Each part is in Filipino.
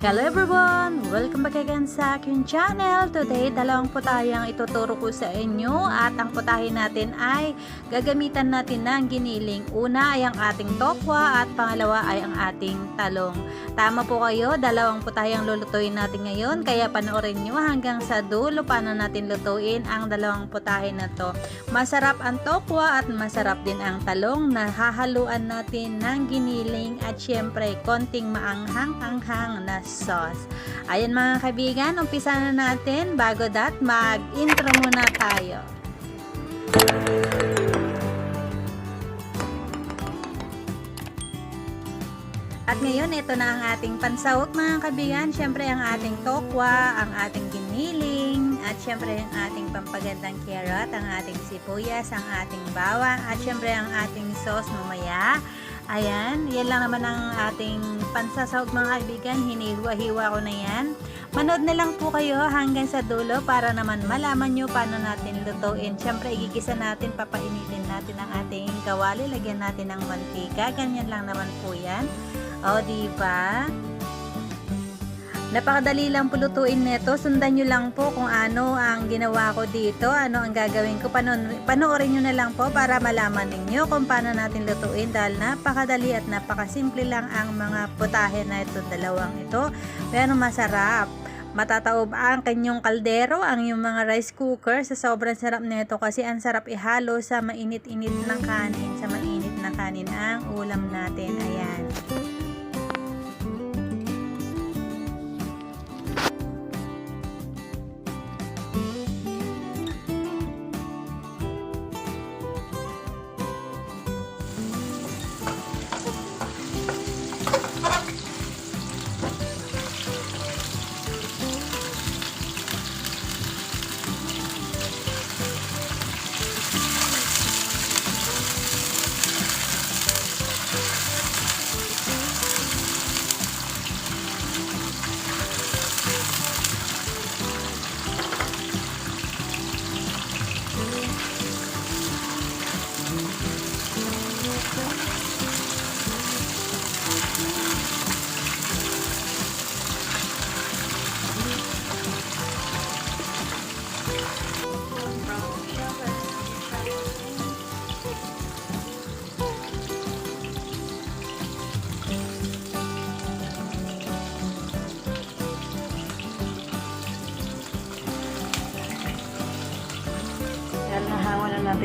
Hello everyone! Welcome back again sa aking channel. Today, dalawang putaheng ituturo ko sa inyo at ang putahe natin ay gagamitan natin ng giniling. Una ay ang ating tokwa at pangalawa ay ang ating talong. Tama po kayo, dalawang putahe ang lulutuin natin ngayon kaya panoorin nyo hanggang sa dulo paano natin lutuin ang dalawang putahe na to. Masarap ang tokwa at masarap din ang talong na hahaluan natin ng giniling at syempre konting maanghang-anghang na sauce. Ayan mga kaibigan, umpisa na natin. Bago that, mag-intro muna tayo. At ngayon, ito na ang ating pansahog mga kaibigan. Siyempre, ang ating tokwa, ang ating giniling, at siyempre, ang ating pampagandang carrot, ang ating sibuyas, ang ating bawang, at siyempre, ang ating sauce mamaya. Ayan, yan lang naman ang ating pansasahog mga kaibigan. Hinihiwa-hiwa ko na yan. Manood na lang po kayo hanggang sa dulo para naman malaman nyo paano natin lutuin. Siyempre, igigisa natin, papainitin natin ang ating kawali. Lagyan natin ng mantika. Ganyan lang naman po yan. O, di ba? Napakadali lang pulutuin nito. Sundan nyo lang po kung ano ang ginawa ko dito, ano ang gagawin ko. Pano- panoorin nyo na lang po para malaman ninyo kung paano natin lutuin dahil napakadali at napakasimple lang ang mga putahe na ito, dalawang ito. Pero masarap. Matataob ang kanyang kaldero, ang yung mga rice cooker sa sobrang sarap nito kasi ang sarap ihalo sa mainit-init ng kanin, sa mainit na kanin ang ulam natin. Ayan.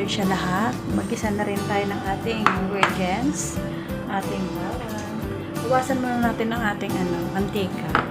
Natin siya lahat, mag-isa na rin tayo ng ating ingredients, ating bawang. Iwasan muna natin ang ating ano, mantika.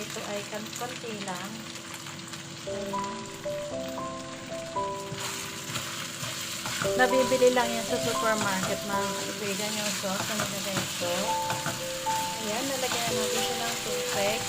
Dito ay konti lang. Nabibili lang yan sa supermarket mga kaibigan yung sauce na nilagay ito. Ayan, nalagyan na natin siya ng tubig.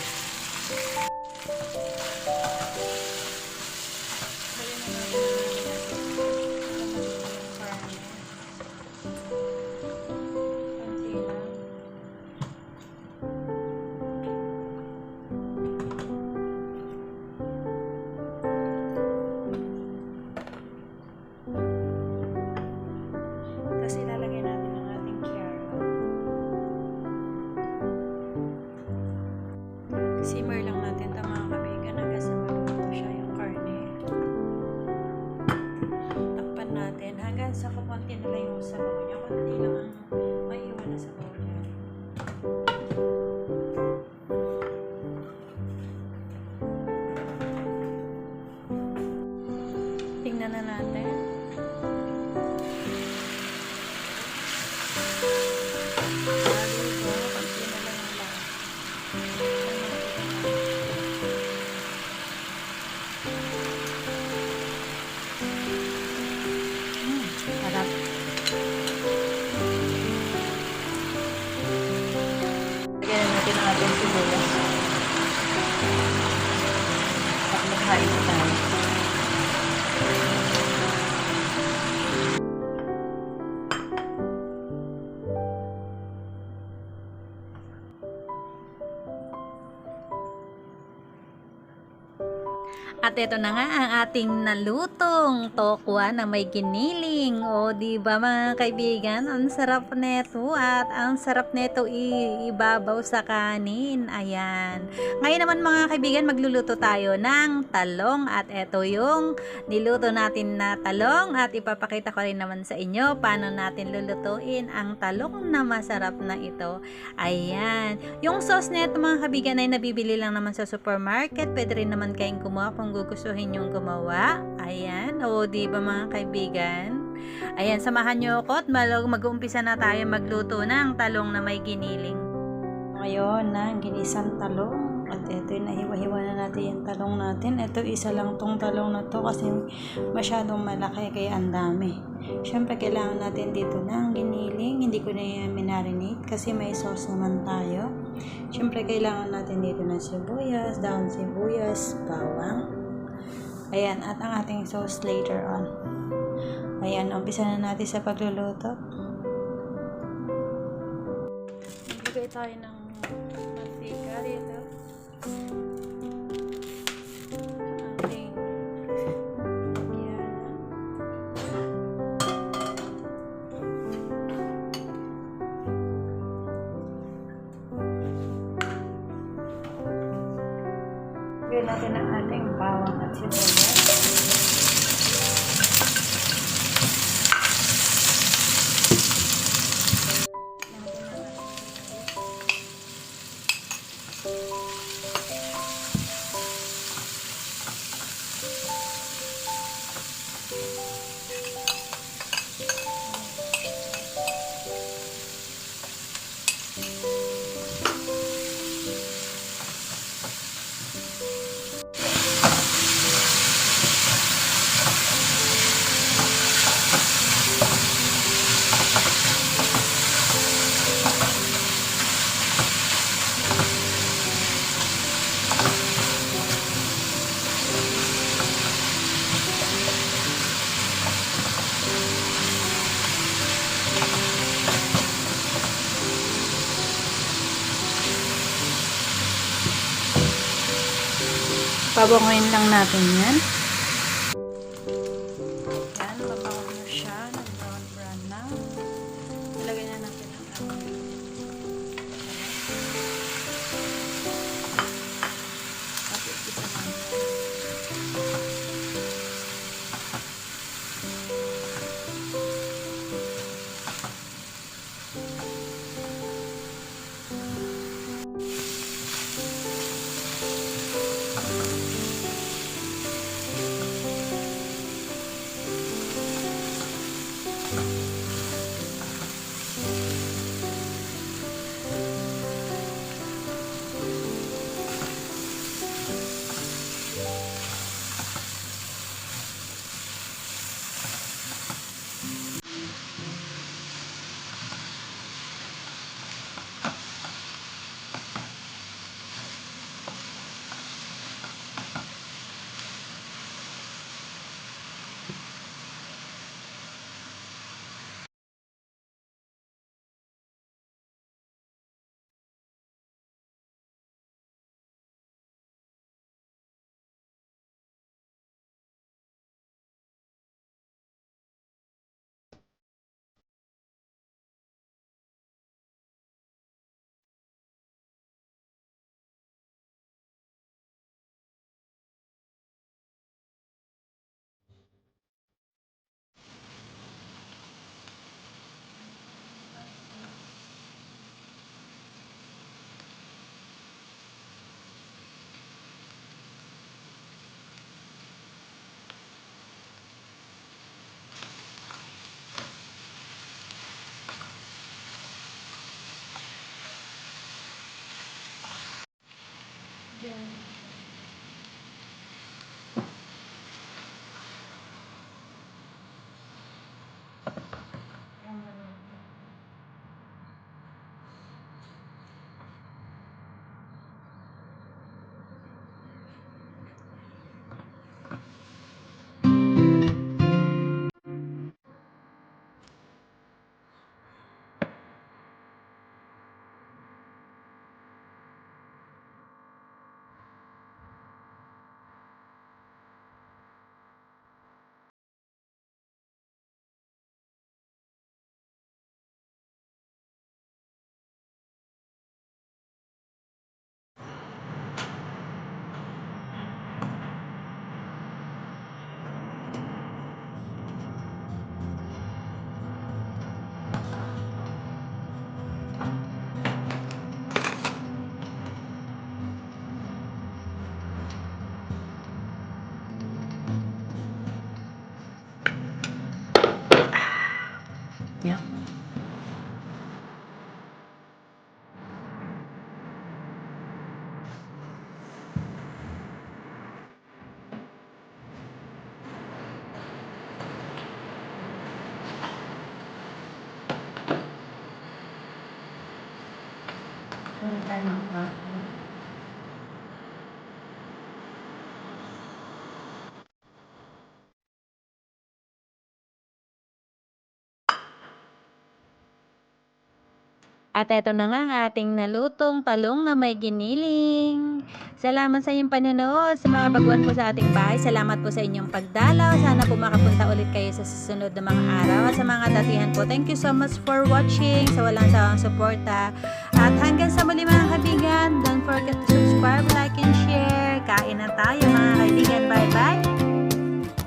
At ito na nga ang ating nalutong tokwa na may giniling. O, di ba mga kaibigan? Ang sarap neto at ang sarap neto i- ibabaw sa kanin. Ayan. Ngayon naman mga kaibigan, magluluto tayo ng talong. At ito yung niluto natin na talong. At ipapakita ko rin naman sa inyo paano natin lulutuin ang talong na masarap na ito. Ayan. Yung sauce neto mga kaibigan ay nabibili lang naman sa supermarket. Pwede rin naman kayong kumuha kung gugustuhin yung gumawa. Ayan. O, di ba mga kaibigan? Ayan, samahan nyo ako at mag-uumpisa na tayo magluto ng talong na may giniling. Ngayon, na ginisang talong. At ito, nahiwa-hiwa na natin yung talong natin. Ito, isa lang tong talong na to kasi masyadong malaki kaya ang dami. Siyempre, kailangan natin dito ng giniling. Hindi ko na yan minarinate kasi may sauce naman tayo. Siyempre, kailangan natin dito ng sibuyas, daon sibuyas, bawang. Ayan, at ang ating sauce later on. Ayan, umpisa na natin sa pagluluto. Magbigay tayo ng Pabangoyin lang natin. Yan, At eto na nga ang ating nalutong talong na may giniling. Salamat sa inyong panonood sa mga baguhan po sa ating bahay. Salamat po sa inyong pagdalaw. Sana po makapunta ulit kayo sa susunod na mga araw. At sa mga datihan po, thank you so much for watching. Sa walang sawang suporta. At hanggang sa muli mga kaibigan, don't forget to subscribe, like, and share. Kain na tayo mga kaibigan. Bye-bye!